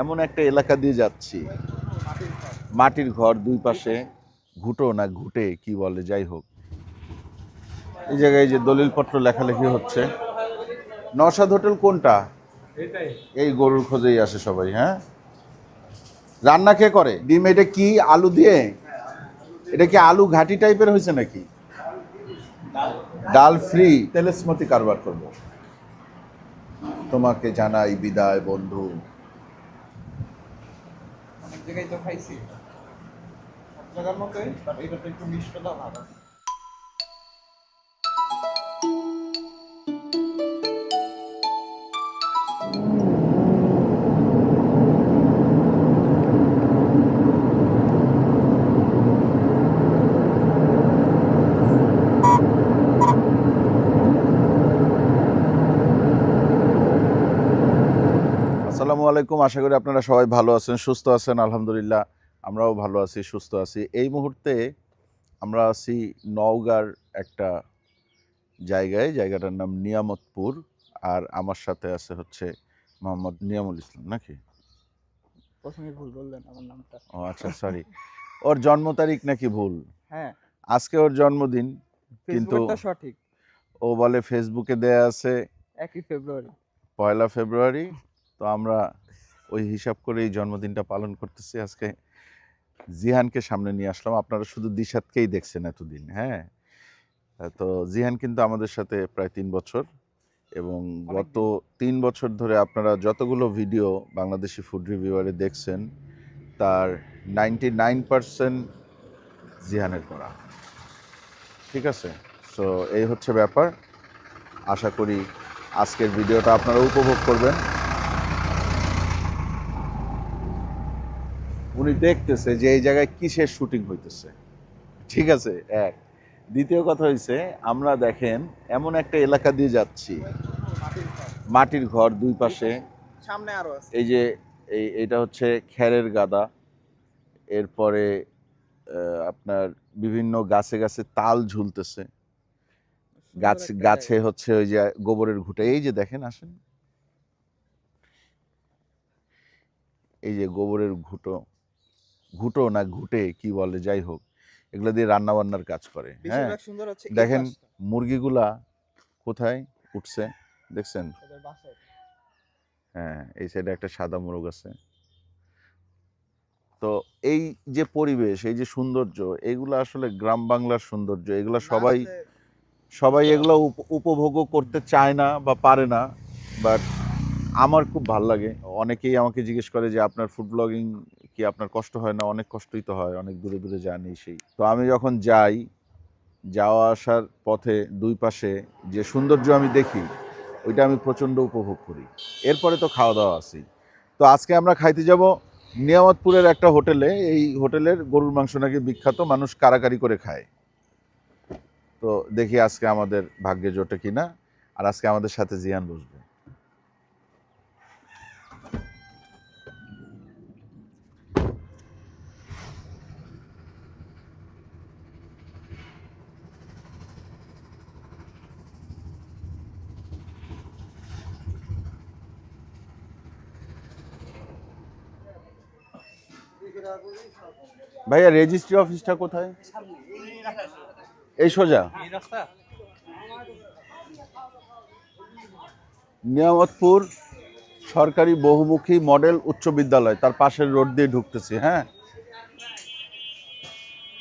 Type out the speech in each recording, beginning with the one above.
এমন একটা এলাকা দিয়ে যাচ্ছি। মাটির ঘর দুই পাশে, ঘুটো না ঘুটে, কি বলে, যাই হোক। এই জায়গায় যে দলিলপত্র লেখালেখি হচ্ছে। নসাদ হোটেল কোনটা? এই গরুর খোঁজেই আসে সবাই হ্যাঁ? রান্না কে করে? ডিম, এটা কি আলু দিয়ে? এটা কি আলু ঘাটি টাইপের হয়েছে নাকি? ডাল ফ্রি তেলেসমতি কারবার করব। তোমাকে জানাই বিদায়, বন্ধু। জায়গায় তো খাইছি। সব জায়গার মতোই বাট এটাতে একটু মিষ্টতা ভাব আছে। আলাইকুম। আশা করি আপনারা সবাই ভালো আছেন সুস্থ আছেন আলহামদুলিল্লাহ। আমরাও ভালো আছি সুস্থ আছি। এই মুহূর্তে আমরা আছি নওগাঁর একটা জায়গায় জায়গাটার নাম নিয়ামতপুর। আর আমার সাথে আছে হচ্ছে মোহাম্মদ নিয়ামুল ইসলাম নাকি? প্রথমে ভুল বললেন আমার নামটা। ও আচ্ছা সরি ওর জন্ম তারিখ নাকি ভুল? হ্যাঁ। আজকে ওর জন্মদিন কিন্তু সঠিক। ও বলে ফেসবুকে দেয়া আছে একই ফেব্রুয়ারি পয়লা ফেব্রুয়ারি তো আমরা ওই হিসাব করে এই জন্মদিনটা পালন করতেছি। আজকে জিহানকে সামনে নিয়ে আসলাম। আপনারা শুধু দিশাতকেই দেখছেন এতদিন হ্যাঁ? তো জিহান কিন্তু আমাদের সাথে প্রায় তিন বছর এবং গত তিন বছর ধরে আপনারা যতগুলো ভিডিও বাংলাদেশি ফুড রিভিউয়ারে দেখছেন তার নাইনটি নাইন পারসেন্ট জিহানের করা। ঠিক আছে? সো এই হচ্ছে ব্যাপার। আশা করি আজকের ভিডিওটা আপনারা উপভোগ করবেন। উনি দেখতেছে যে এই জায়গায় কিসের শুটিং হইতেছে। ঠিক আছে? এক। দ্বিতীয় কথা হয়েছে আমরা দেখেন এমন একটা এলাকা দিয়ে যাচ্ছি। মাটির ঘর দুই পাশে। সামনে আরও এই যে এই এটা হচ্ছে খ্যারের গাদা। এরপরে আপনার বিভিন্ন গাছে গাছে তাল ঝুলতেছে। গাছ গাছে হচ্ছে ওই যে গোবরের ঘুঁটে। এই যে দেখেন আসেন। এই যে গোবরের ঘুঁটো। ঘুঁটো না ঘুটে কি বলে যাই হোক এগুলো দিয়ে রান্না বান্নার কাজ করে হ্যাঁ? দেখেন মুরগিগুলা কোথায় উঠছে দেখছেন? হ্যাঁ এই সাইডে একটা সাদা মোরগ আছে। তো এই যে পরিবেশ এই যে সৌন্দর্য এগুলো আসলে গ্রাম বাংলার সৌন্দর্য এগুলো সবাই সবাই এগুলো উপ- উপভোগও করতে চায় না বা পারে না বাট আমার খুব ভালো লাগে। অনেকেই আমাকে জিজ্ঞেস করে যে আপনার ফুড ব্লগিং কি আপনার কষ্ট হয় না? অনেক কষ্টই তো হয়, অনেক দূরে দূরে এই সেই। তো আমি যখন যাই, যাওয়া আসার পথে দুই পাশে যে সৌন্দর্য আমি দেখি, ওইটা আমি প্রচণ্ড উপভোগ করি। এরপরে তো খাওয়া দাওয়া আছে তো আজকে আমরা খাইতে যাব নিয়ামতপুরের একটা হোটেলে। এই হোটেলের গরুর মাংস নাকি বিখ্যাত, মানুষ কারাকারি করে খায়। তো দেখি আজকে আমাদের ভাগ্যে জোটে কিনা। আর আজকে আমাদের সাথে জিয়ান বসবে। ভাইয়া রেজিস্ট্রি অফিসটা কোথায়? এই সোজা? নিয়ামতপুর, সরকারি বহুমুখী মডেল উচ্চ বিদ্যালয়, তার পাশের রোড দিয়ে ঢুকতেছি হ্যাঁ?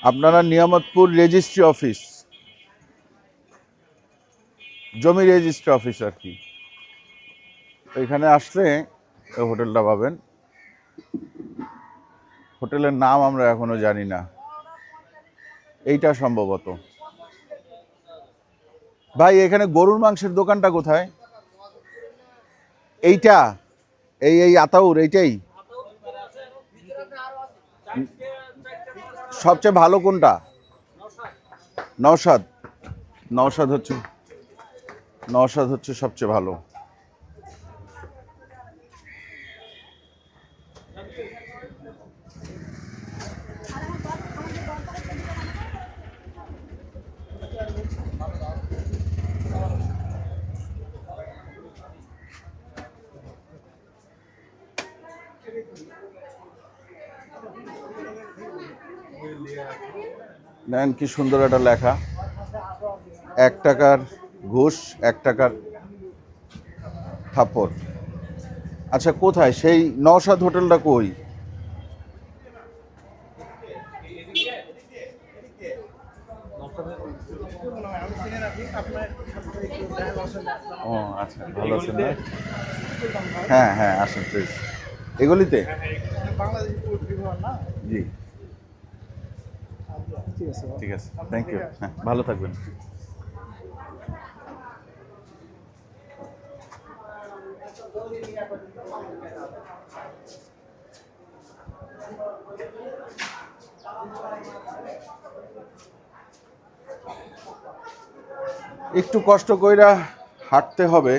আপনারা নিয়ামতপুর রেজিস্ট্রি অফিস জমি রেজিস্ট্রি অফিস আর কি। এখানে আসলে হোটেলটা পাবেন। হোটেলের নাম আমরা এখনও জানি না। এইটা সম্ভবত। ভাই, এখানে গরুর মাংসের দোকানটা কোথায়? এইটা, এই এই আতাউর, এইটাই? সবচেয়ে ভালো কোনটা? নওশাদ। নওশাদ হচ্ছে নওশাদ হচ্ছে সবচেয়ে ভালো। দেন কি সুন্দর একটা লেখা। এক টাকার ঘুষ এক টাকার থাপ্পড়। আচ্ছা কোথায়? সেই নওশাদ হোটেলটা কই? ও আচ্ছা ভালো আছেন হ্যাঁ হ্যাঁ আসেন প্লিজ এগুলিতে? বিভাগ না? জি। ঠিক আছে থ্যাংক ইউ হ্যাঁ ভালো থাকবেন। একটু কষ্ট কইরা হাঁটতে হবে।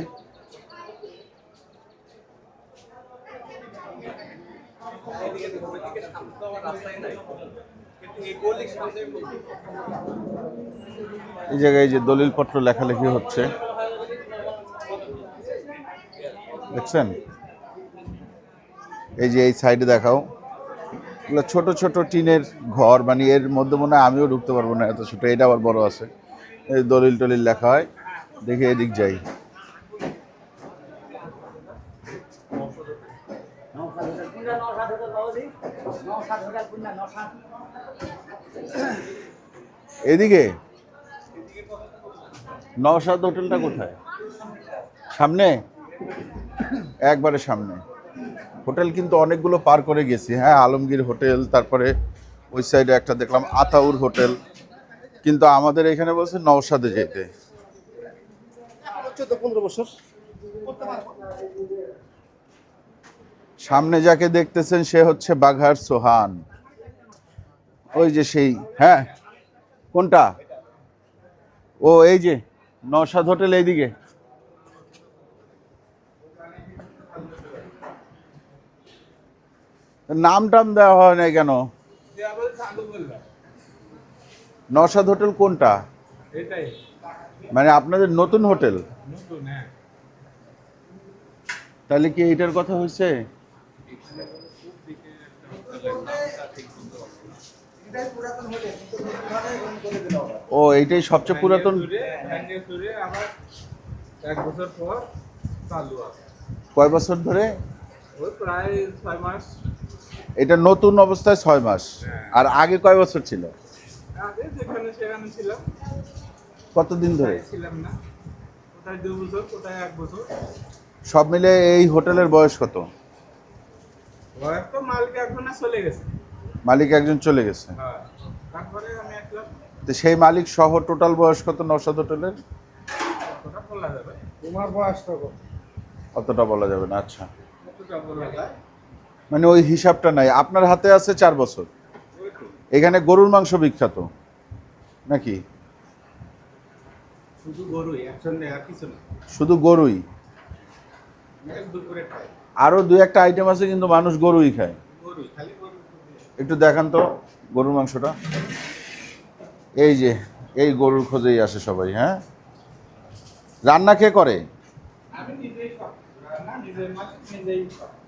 এই জায়গায় যে দলিলপত্র লেখালেখি হচ্ছে, দেখছেন? এই যে এই সাইডে দেখাও, এগুলো ছোট ছোট টিনের ঘর মানে এর মধ্যে মনে হয় আমিও ঢুকতে পারব না এত ছোট, এটা আবার বড় আছে। দলিল টলিল লেখা হয়, দেখে এদিক যাই। এদিকে? নওশাদ হোটেলটা কোথায়? সামনে? একবারে সামনে। হোটেল কিন্তু অনেকগুলো পার করে গেছি। হ্যাঁ আলমগীর হোটেল তারপরে ওই সাইডে একটা দেখলাম আতাউর হোটেল। কিন্তু আমাদের এখানে বলছে নওশাদে যেতে। বছর। সামনে যাকে দেখতেছেন সে হচ্ছে বাঘার সোহান। ওই যে সেই হ্যাঁ কোনটা? ও এই যে নওশাদ হোটেল এইদিকে। নাম টাম দেওয়া হয় না কেন? নওশাদ হোটেল কোনটা? মানে আপনাদের নতুন হোটেল? হ্যাঁ। তাহলে কি এইটার কথা হয়েছে? ও এইটাই সবচেয়ে পুরাতন? এক বছর পর চালু আছে কয় বছর ধরে? ওই প্রায় ছয় মাস। এটা নতুন অবস্থায় ছয় মাস। আর আগে কয় বছর ছিল? আগে যেখানে সেখানে ছিলাম কতদিন ধরে? ছিলাম না। কোথায় দু বছর কোথায় এক বছর। সব মিলে এই হোটেলের বয়স কত? বয়স তো মালিক এখন চলে গেছে। মালিক একজন চলে গেছে। হ্যাঁ তারপরে আমি একটা তো সেই মালিক সহ টোটাল বয়স কত? নশাদ হোটেলের? কতটা বলা যাবে। তোমার বয়সটা অতটা বলা যাবে না আচ্ছা। কতটা বলা যায়। মানে ওই হিসাবটা নাই। আপনার হাতে আছে চার বছর। এখানে গরুর মাংস বিখ্যাত। নাকি? শুধু গরুই আর দুই একটা আইটেম আছে কিন্তু মানুষ গরুই খায়। গরুই খালি গরু একটু দেখান তো গরুর মাংসটা। এই যে এই গরুর খোঁজেই আসে সবাই হ্যাঁ? রান্না কে করে?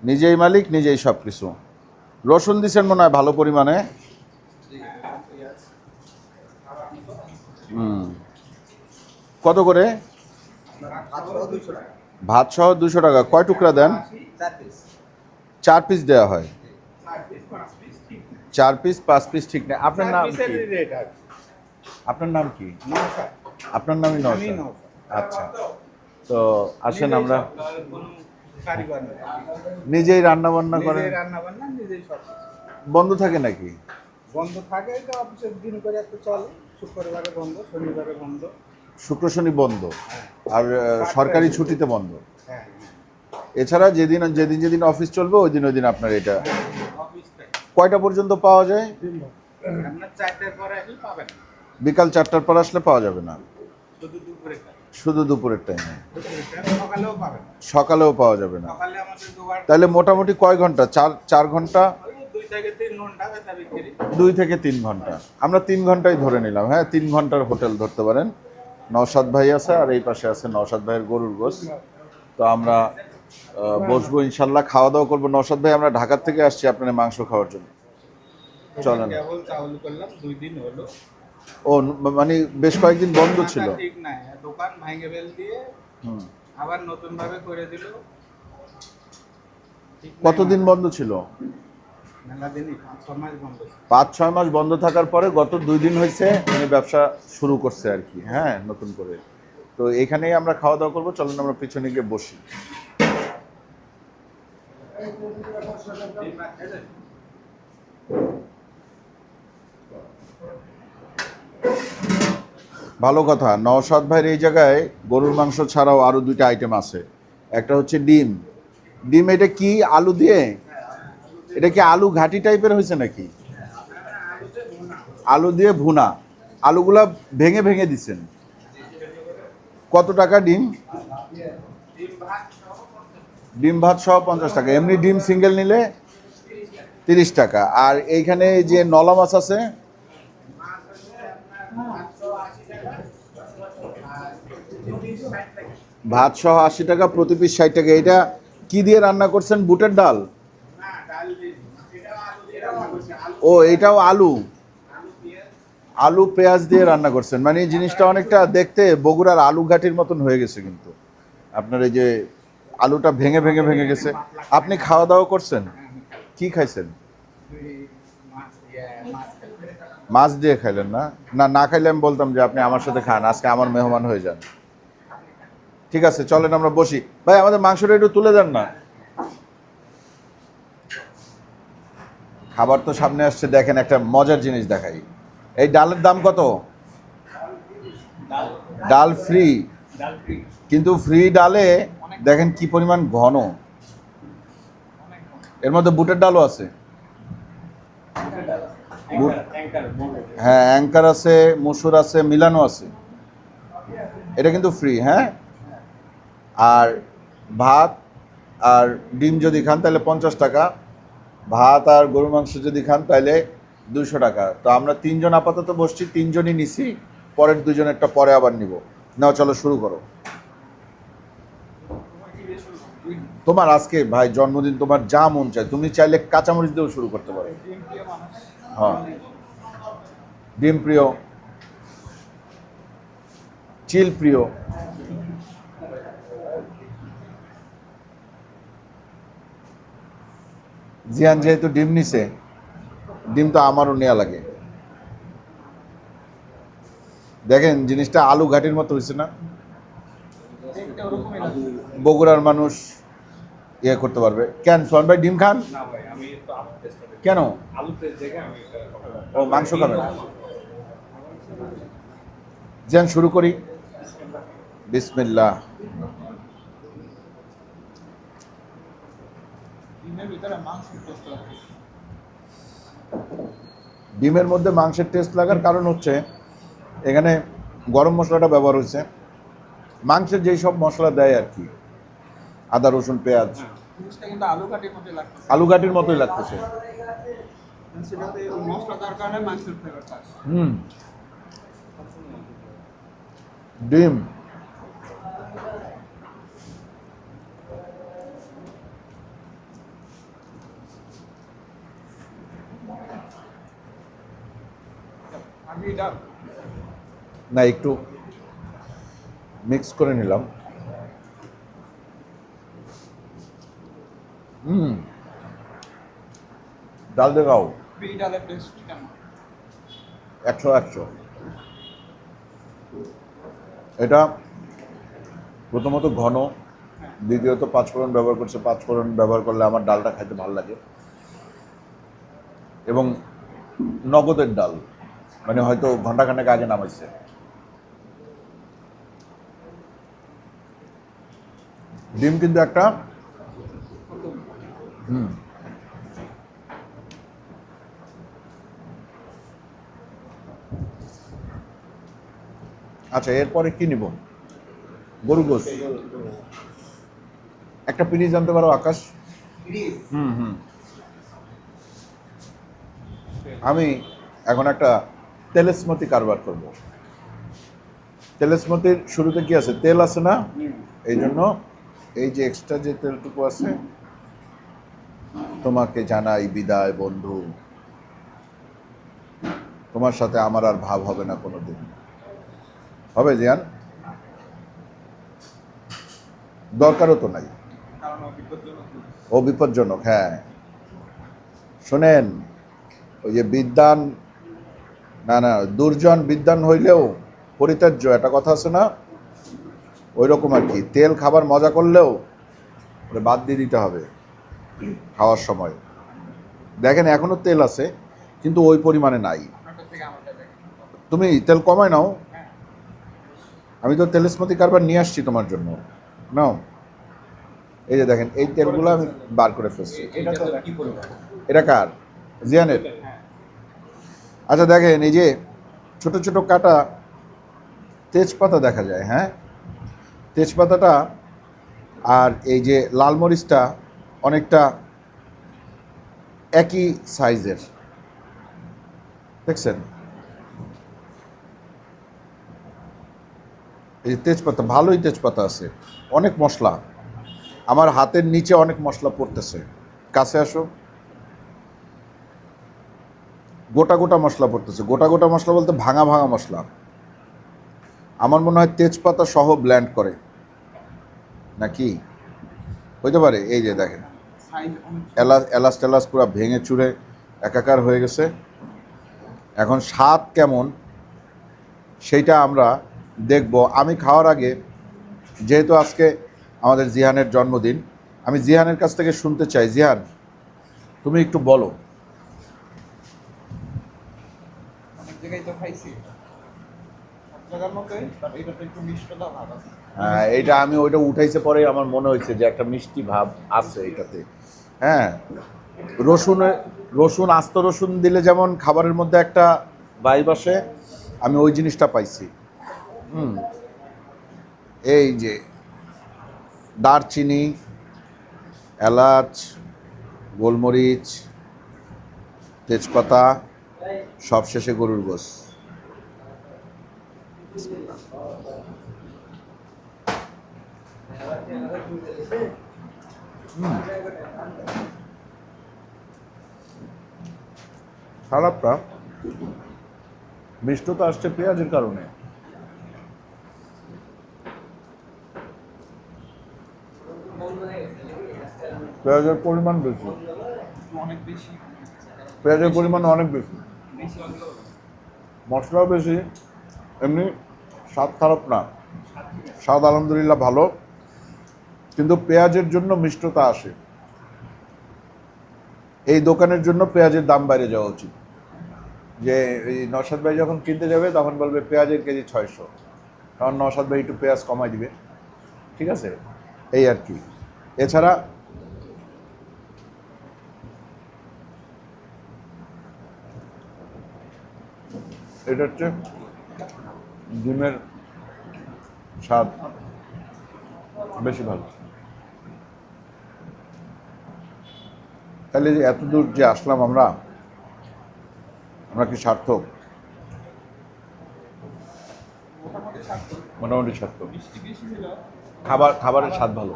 নিজেই মালিক নিজেই সব কিছু। রসুন দিছেন মনে হয় ভালো পরিমাণে। হুম। কত করে? ভাত সহ দুশো টাকা। কয় টুকরা দেন? চার পিস। দেওয়া হয়। চার পিস পাঁচ পিস ঠিক নেই। আপনার নাম কি? আপনার নাম কি? আপনার নামই নওশাদ আচ্ছা। তো আসেন আমরা। নিজেই রান্না বান্না করেন? রান্না বান্না নিজেই সব বন্ধ থাকে নাকি? বন্ধ থাকে তো অফিসের দিন করে একটু চলে। শুক্রবারে বন্ধ শনিবারে বন্ধ। শুক্র শনি বন্ধ। আর সরকারি ছুটিতে বন্ধ। হ্যাঁ। এছাড়া যেদিন যেদিন যেদিন অফিস চলবে ওই দিন ওই দিন আপনার এটা থেকে কয়টা পর্যন্ত পাওয়া যায়? বিকাল চারটার পর আসলে পাওয়া যাবে না। শুধু দুপুরের টাইমে সকালেও পাওয়া যাবে না। তাহলে মোটামুটি কয় ঘণ্টা? চার চার ঘণ্টা? দুই থেকে তিন ঘণ্টা। আমরা তিন ঘন্টাই ধরে নিলাম। হ্যাঁ তিন ঘণ্টার হোটেল ধরতে পারেন। নওশাদ ভাই আছে আর এই পাশে আছে নওশাদ ভাইয়ের গরুর গোস তো আমরা বসবো ইনশাল্লাহ খাওয়া দাওয়া করব। নসাদ ভাই আমরা ঢাকার থেকে আসছি আপনার মাংস খাওয়ার জন্য। চলেন। ও মানে বেশ কয়েকদিন বন্ধ ছিল। দোকান ভাঙে ফেল দিয়ে আবার নতুন ভাবে করে দিল। কতদিন বন্ধ ছিল? পাঁচ বন্ধ ছিল। পাঁচ ছয় মাস বন্ধ থাকার পরে গত দুই দিন হয়েছে উনি ব্যবসা শুরু করছে আর কি হ্যাঁ নতুন করে। তো এখানেই আমরা খাওয়া দাওয়া করব চলেন আমরা পিছনে গিয়ে বসি। ভালো কথা, নওশাদ ভাইয়ের এই জায়গায় গরুর মাংস ছাড়াও আরও দুইটা আইটেম আছে। একটা হচ্ছে ডিম। ডিম এটা কি আলু দিয়ে? এটা কি আলু ঘাটি টাইপের হয়েছে নাকি? আলু দিয়ে ভুনা। আলুগুলা ভেঙে ভেঙে দিচ্ছেন। কত টাকা ডিম? ডিম ভাত সহ পঞ্চাশ টাকা। এমনি ডিম সিঙ্গেল নিলে তিরিশ টাকা। আর এইখানে যে নলা মাছ আছে, ভাত সহ আশি টাকা, প্রতি পিস ষাট টাকা। এটা কি দিয়ে রান্না করছেন? বুটের ডাল? ও এটাও আলু। আলু, পেঁয়াজ দিয়ে রান্না করছেন। মানে জিনিসটা অনেকটা দেখতে বগুড়ার আলু ঘাটির মতন হয়ে গেছে কিন্তু। আপনার এই যে আলুটা ভেঙে ভেঙে ভেঙে গেছে। আপনি খাওয়া দাওয়া করছেন? কি খাইছেন। মাছ দিয়ে খাইলেন না? না না খাইলে আমি বলতাম যে আপনি আমার সাথে খান, আজকে আমার মেহমান হয়ে যান। ঠিক আছে, চলেন আমরা বসি। ভাই, আমাদের মাংসটা একটু তুলে দেন না। খাবার তো সামনে আসছে, দেখেন একটা মজার জিনিস দেখাই। এই ডালের দাম কত? ডাল ফ্রি। কিন্তু ফ্রি ডালে দেখেন কি পরিমাণ ঘন। এর মধ্যে বুটের ডালও আছে। হ্যাঁ অ্যাঙ্কার আছে, মসুর আছে, মিলানো আছে। এটা কিন্তু ফ্রি হ্যাঁ? আর ভাত আর ডিম যদি খান তাহলে পঞ্চাশ টাকা। ভাত আর গরু মাংস যদি খান তাহলে দুশো টাকা। তো আমরা তিনজন আপাতত বসছি, তিনজনই নিছি, পরের দুজনেরটা পরে আবার নিব। নাও, চলো শুরু করো। তোমার আজকে ভাই জন্মদিন, তোমার যা মন চায়, তুমি চাইলে কাঁচামরিচ দিয়েও শুরু করতে পারো। হ্যাঁ। ডিম প্রিয়, চিল প্রিয়, জিয়ান যেহেতু ডিম নিছে, ডিম তো আমারও নেওয়া লাগে। দেখেন, জিনিসটা আলু ঘাটির মতো হয়েছে না। বগুড়ার মানুষ ইয়ে করতে পারবে। কেন সোহান ভাই ডিম খান? না ভাই আমি তো আলু টেস্ট করি কেন। ও মাংস খাবেন যেন শুরু করি। বিসমিল্লাহ। ডিমের ভিতরে মাংস টেস্ট লাগে ডিমের মধ্যে মাংসের টেস্ট লাগার কারণ হচ্ছে এখানে গরম মশলাটা ব্যবহার হয়েছে। মাংসের যেই সব মশলা দেয় আর কি আদা রসুন পেঁয়াজ। কিন্তু আলু কাটির মতোই লাগতেছে। হুম। ডিম। না একটু মিক্স করে নিলাম হুম ডাল দেখাও একশো একশো। এটা প্রথমত ঘন দ্বিতীয়ত পাঁচফোড়ন ব্যবহার করছে। পাঁচফোড়ন ব্যবহার করলে আমার ডালটা খাইতে ভালো লাগে। এবং নগদের ডাল মানে হয়তো ঘন্টাখানেক আগে নামাইছে। ডিম কিন্তু একটা হুম। আচ্ছা এরপরে কি নিব? গরু গোস। একটা পিনিস জানতে পারো, আকাশ? হুম হুম। আমি এখন একটা তেলেসমতি কারবার করব। তেলেসমতির শুরুতে কি আছে? তেল আছে না? এই জন্য এই যে এক্সট্রা যে তেলটুকু আছে, তোমাকে জানাই বিদায়, বন্ধু। তোমার সাথে আমার আর ভাব হবে না কোনোদিন। হবে জিয়ান দরকারও তো নাই। ও বিপজ্জনক হ্যাঁ। শোনেন, ওই যে বিদ্যান, না না, দুর্জন বিদ্যান হইলেও পরিত্যাজ্য, একটা কথা আছে না? ওই রকম আর কি, তেল খাবার মজা করলেও ওটা বাদ দিয়ে দিতে হবে খাওয়ার সময়। দেখেন, এখনও তেল আছে, কিন্তু ওই পরিমাণে নাই। তুমি তেল কমায় নাও। আমি তো তেলেসমতি কারবার নিয়ে আসছি তোমার জন্য। নাও। এই যে দেখেন এই তেলগুলো আমি বার করে ফেলছি। এটা কার? জিয়ানের? আচ্ছা দেখেন এই যে ছোট ছোট কাটা তেজপাতা দেখা যায় হ্যাঁ? তেজপাতাটা আর এই যে লাল মরিচটা অনেকটা একই সাইজের। দেখছেন? এই তেজপাতা, ভালোই তেজপাতা আছে। অনেক মশলা। আমার হাতের নিচে অনেক মশলা পড়তেছে। কাছে আসো। গোটা গোটা মশলা পড়তেছে। গোটা গোটা মশলা বলতে ভাঙা ভাঙা মশলা। আমার মনে হয় তেজপাতা সহ ব্ল্যান্ড করে। নাকি? হইতে পারে। এই যে দেখেন। এলাচ এলাচ টেলাচ পুরো ভেঙে চুরে একাকার হয়ে গেছে। এখন স্বাদ কেমন? সেইটা আমরা দেখব। আমি খাওয়ার আগে যেহেতু আজকে আমাদের জিহানের জন্মদিন আমি জিহানের কাছ থেকে শুনতে চাই। জিহান তুমি একটু বলো। হ্যাঁ এইটা আমি ওইটা উঠাইছে পরে আমার মনে হয়েছে যে একটা মিষ্টি ভাব আছে এটাতে। হ্যাঁ রসুন রসুন আস্ত রসুন দিলে যেমন খাবারের মধ্যে একটা ভাইব আসে আমি ওই জিনিসটা পাইছি। এই যে দারচিনি এলাচ গোলমরিচ তেজপাতা সবশেষে গরুর গোস খারাপটা মিষ্টতা আসছে পেঁয়াজের কারণে। পেঁয়াজের পরিমাণ বেশি। পেঁয়াজের পরিমাণ অনেক বেশি। বেশি মশলাও বেশি এমনি স্বাদ খারাপ না। স্বাদ আলহামদুলিল্লাহ ভালো কিন্তু পেঁয়াজের জন্য মিষ্টতা আসে। এই দোকানের জন্য পেঁয়াজের দাম বাইরে যাওয়া উচিত। যে এই নসাদ ভাই যখন কিনতে যাবে তখন বলবে পেঁয়াজের কেজি ছয়শো। কারণ নসাদ ভাই একটু পেঁয়াজ কমাই দিবে। ঠিক আছে? এই আর কি। এছাড়া এটা হচ্ছে ডিমের স্বাদ বেশি ভালো। তাহলে যে এত দূর যে আসলাম আমরা আমরা কি সার্থক? মোটামুটি সার্থক। খাবার, খাবারের স্বাদ ভালো।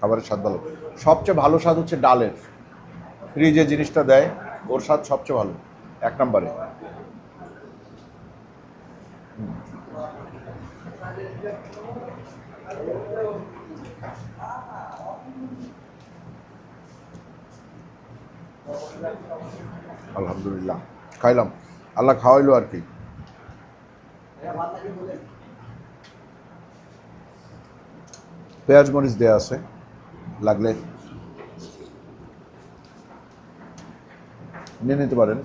খাবারের স্বাদ ভালো। সবচেয়ে ভালো স্বাদ হচ্ছে ডালের। ফ্রি যে জিনিসটা দেয়, ওর স্বাদ সবচেয়ে ভালো, এক নম্বরে। আলহামদুলিল্লাহ। খাইলাম। আল্লাহ খাওয়াইলো আর কি। পেঁয়াজ মরিচ দেওয়া আছে লাগলে। নিয়ে নিতে পারেন।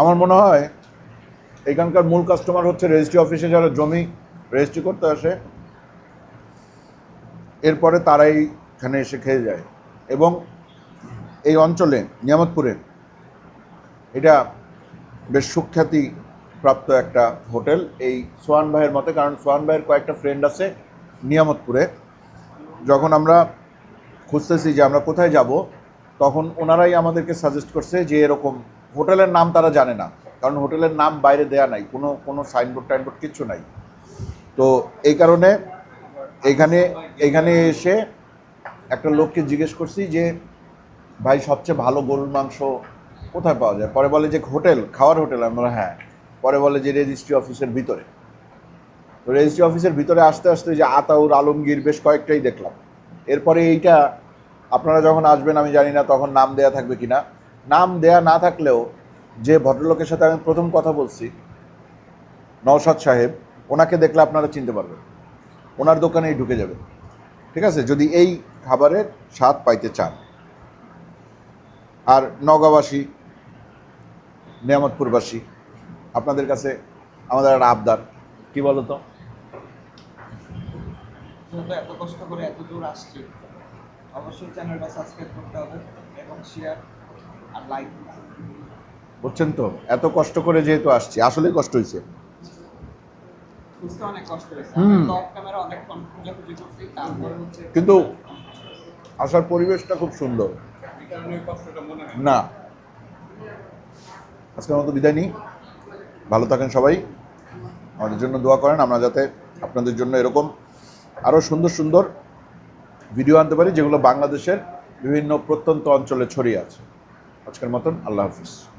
আমার মনে হয় এখানকার মূল কাস্টমার হচ্ছে রেজিস্ট্রি অফিসে যারা জমি রেজিস্ট্রি করতে আসে, এরপরে তারাই এখানে এসে খেয়ে যায়। এবং এই অঞ্চলে, নিয়ামতপুরে, এটা বেশ সুখ্যাতি প্রাপ্ত একটা হোটেল। এই সোহান ভাইয়ের মতে, কারণ সোহান ভাইয়ের কয়েকটা ফ্রেন্ড আছে নিয়ামতপুরে, যখন আমরা খুঁজতেছি যে আমরা কোথায় যাব, তখন ওনারাই আমাদেরকে সাজেস্ট করছে যে এরকম হোটেলের নাম তারা জানে না, কারণ হোটেলের নাম বাইরে দেয়া নাই, কোনো কোনো সাইনবোর্ড টাইনবোর্ড কিচ্ছু নাই। তো এই কারণে এখানে এখানে এসে একটা লোককে জিজ্ঞেস করছি যে, ভাই, সবচেয়ে ভালো গরুর মাংস কোথায় পাওয়া যায়? পরে বলে যে, হোটেল, খাওয়ার হোটেল। আমরা হ্যাঁ। পরে বলে যে, রেজিস্ট্রি অফিসের ভিতরে। তো রেজিস্ট্রি অফিসের ভিতরে আসতে আসতে যে আতাউর আলমগীর বেশ কয়েকটাই দেখলাম। এরপরে এইটা আপনারা যখন আসবেন, আমি জানি না তখন নাম দেয়া থাকবে কিনা। নাম দেয়া না থাকলেও যে ভদ্রলোকের সাথে আমি প্রথম কথা বলছি নওশাদ সাহেব ওনাকে দেখলে আপনারা চিনতে পারবেন। ওনার দোকানেই ঢুকে যাবেন। ঠিক আছে? যদি এই খাবারের স্বাদ পাইতে চান। আর নগাবাসী নিয়ামতপুরবাসী আপনাদের কাছে আমাদের একটা আবদার। কি বলো তো এত কষ্ট করে এত দূর আসছি। অবশ্যই চ্যানেলটা সাবস্ক্রাইব করতে হবে এবং শেয়ার আর বুঝছেন তো? এত কষ্ট করে যেহেতু আসছি আসলেই কষ্ট হয়েছে। কিন্তু আসার পরিবেশটা খুব সুন্দর। না। আজকের মতো বিদায় নিই। ভালো থাকেন সবাই। আমাদের জন্য দোয়া করেন আমরা যাতে আপনাদের জন্য এরকম আরও সুন্দর সুন্দর ভিডিও আনতে পারি যেগুলো বাংলাদেশের বিভিন্ন প্রত্যন্ত অঞ্চলে ছড়িয়ে আছে। আজকের মতন আল্লাহ হাফিজ।